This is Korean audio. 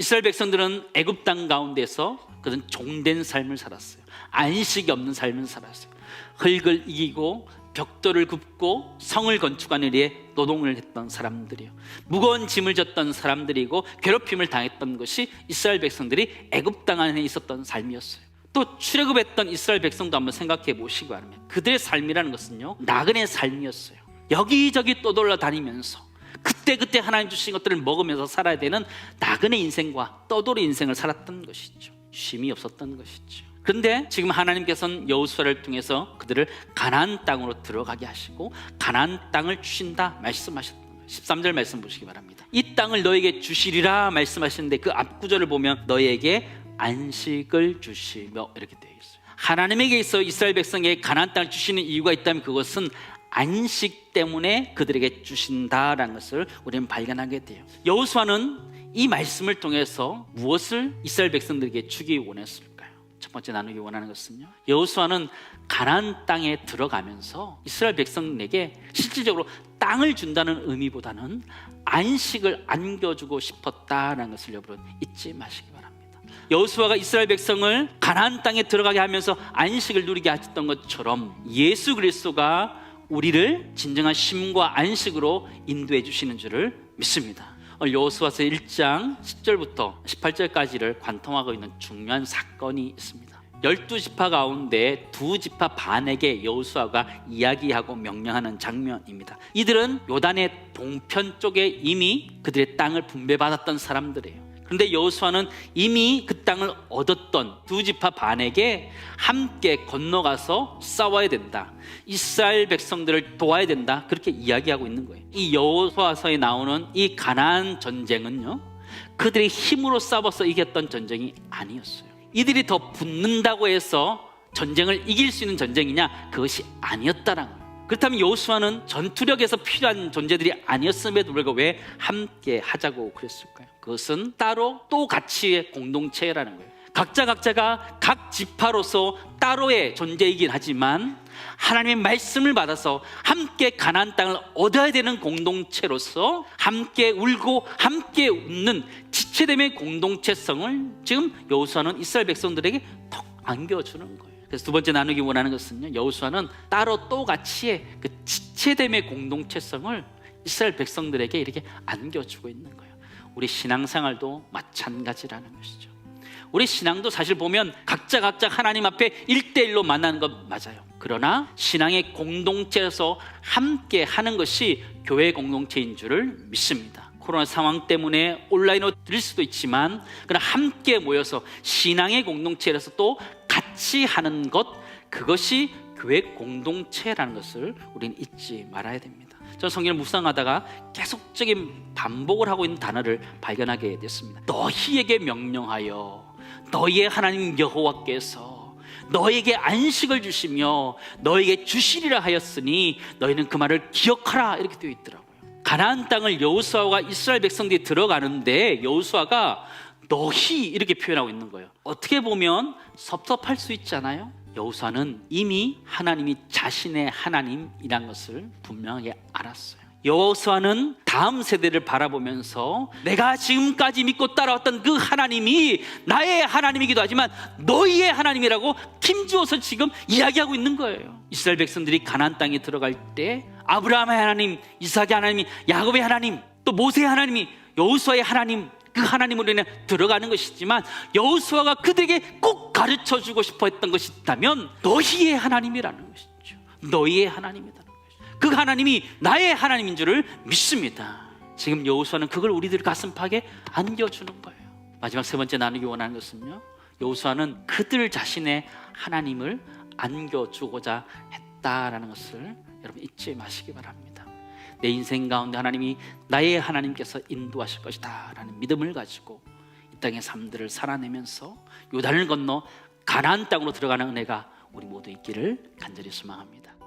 이스라엘 백성들은 애굽 땅 가운데서 그들은 종된 삶을 살았어요. 안식이 없는 삶을 살았어요. 흙을 이기고 벽돌을 굽고 성을 건축하는 일에 노동을 했던 사람들이요. 무거운 짐을 졌던 사람들이고 괴롭힘을 당했던 것이 이스라엘 백성들이 애굽 땅 안에 있었던 삶이었어요. 또 출애굽했던 이스라엘 백성도 한번 생각해 보시기 바랍니다. 그들의 삶이라는 것은요 나그네 삶이었어요. 여기저기 떠돌아 다니면서 그때 그때 하나님 주신 것들을 먹으면서 살아야 되는 나그네 인생과 떠돌이 인생을 살았던 것이죠. 쉼이 없었던 것이죠. 그런데 지금 하나님께서는 여호수아를 통해서 그들을 가나안 땅으로 들어가게 하시고 가나안 땅을 주신다 말씀하셨던 거예요. 13절 말씀 보시기 바랍니다. 이 땅을 너에게 주시리라 말씀하시는데 그 앞구절을 보면 너에게 안식을 주시며 이렇게 되어 있어요. 하나님에게 있어 이스라엘 백성에게 가나안 땅을 주시는 이유가 있다면 그것은 안식 때문에 그들에게 주신다라는 것을 우리는 발견하게 돼요. 여호수아는 이 말씀을 통해서 무엇을 이스라엘 백성들에게 주기 원했을까요? 첫 번째 나누기 원하는 것은요. 여호수아는 가나안 땅에 들어가면서 이스라엘 백성에게 실질적으로 땅을 준다는 의미보다는 안식을 안겨주고 싶었다라는 것을 여러분 잊지 마시기 바랍니다. 여호수아가 이스라엘 백성을 가나안 땅에 들어가게 하면서 안식을 누리게 하셨던 것처럼 예수 그리스도가 우리를 진정한 쉼과 안식으로 인도해 주시는 줄을 믿습니다. 오늘 여호수아서 1장 10절부터 18절까지를 관통하고 있는 중요한 사건이 있습니다. 열두 지파 가운데 두 지파 반에게 여호수아가 이야기하고 명령하는 장면입니다. 이들은 요단의 동편 쪽에 이미 그들의 땅을 분배받았던 사람들이에요. 그런데 여호수아는 이미 그 땅을 얻었던 두 지파 반에게 함께 건너가서 싸워야 된다. 이스라엘 백성들을 도와야 된다. 그렇게 이야기하고 있는 거예요. 이 여호수아서에 나오는 이 가나안 전쟁은요. 그들이 힘으로 싸워서 이겼던 전쟁이 아니었어요. 이들이 더 붙는다고 해서 전쟁을 이길 수 있는 전쟁이냐? 그것이 아니었다라는 거예요. 그렇다면 여호수아는 전투력에서 필요한 존재들이 아니었음에도 불구하고 왜 함께 하자고 그랬을까요? 그것은 따로 또 가치의 공동체라는 거예요. 각자 각자가 각 지파로서 따로의 존재이긴 하지만 하나님의 말씀을 받아서 함께 가나안 땅을 얻어야 되는 공동체로서 함께 울고 함께 웃는 지체됨의 공동체성을 지금 여호수아는 이스라엘 백성들에게 턱 안겨주는 거예요. 그래서 두 번째 나누기 원하는 것은요. 여호수아는 따로 또 같이의 그 지체됨의 공동체성을 이스라엘 백성들에게 이렇게 안겨주고 있는 거예요. 우리 신앙생활도 마찬가지라는 것이죠. 우리 신앙도 사실 보면 각자 각자 하나님 앞에 일대일로 만나는 것 맞아요. 그러나 신앙의 공동체에서 함께 하는 것이 교회 공동체인 줄을 믿습니다. 코로나 상황 때문에 온라인으로 드릴 수도 있지만 그러나 함께 모여서 신앙의 공동체에서 또 같이 하는 것 그것이 교회 공동체라는 것을 우리는 잊지 말아야 됩니다. 저는 성경을 묵상하다가 계속적인 반복을 하고 있는 단어를 발견하게 됐습니다. 너희에게 명령하여 너희의 하나님 여호와께서 너에게 안식을 주시며 너에게 주시리라 하였으니 너희는 그 말을 기억하라 이렇게 되어 있더라고요. 가나안 땅을 여호수아와 이스라엘 백성들이 들어가는데 여호수아가 너희 이렇게 표현하고 있는 거예요. 어떻게 보면 섭섭할 수 있잖아요. 여호수아는 이미 하나님이 자신의 하나님이란 것을 분명하게 알았어요. 여호수아는 다음 세대를 바라보면서 내가 지금까지 믿고 따라왔던 그 하나님이 나의 하나님이기도 하지만 너희의 하나님이라고 힘주어서 지금 이야기하고 있는 거예요. 이스라엘 백성들이 가나안 땅에 들어갈 때 아브라함의 하나님, 이삭의 하나님, 야곱의 하나님, 또 모세의 하나님이 여호수아의 하나님 그 하나님으로 인해 들어가는 것이지만 여호수아가 그들에게 꼭 가르쳐 주고 싶어 했던 것이 있다면 너희의 하나님이라는 것이죠. 너희의 하나님이다. 그 하나님이 나의 하나님인 줄을 믿습니다. 지금 여호수아는 그걸 우리들 가슴팍에 안겨주는 거예요. 마지막 세 번째 나누기 원하는 것은요. 여호수아는 그들 자신의 하나님을 안겨주고자 했다라는 것을 여러분 잊지 마시기 바랍니다. 내 인생 가운데 하나님이 나의 하나님께서 인도하실 것이다 라는 믿음을 가지고 이 땅의 삶들을 살아내면서 요단을 건너 가나안 땅으로 들어가는 은혜가 우리 모두 있기를 간절히 소망합니다.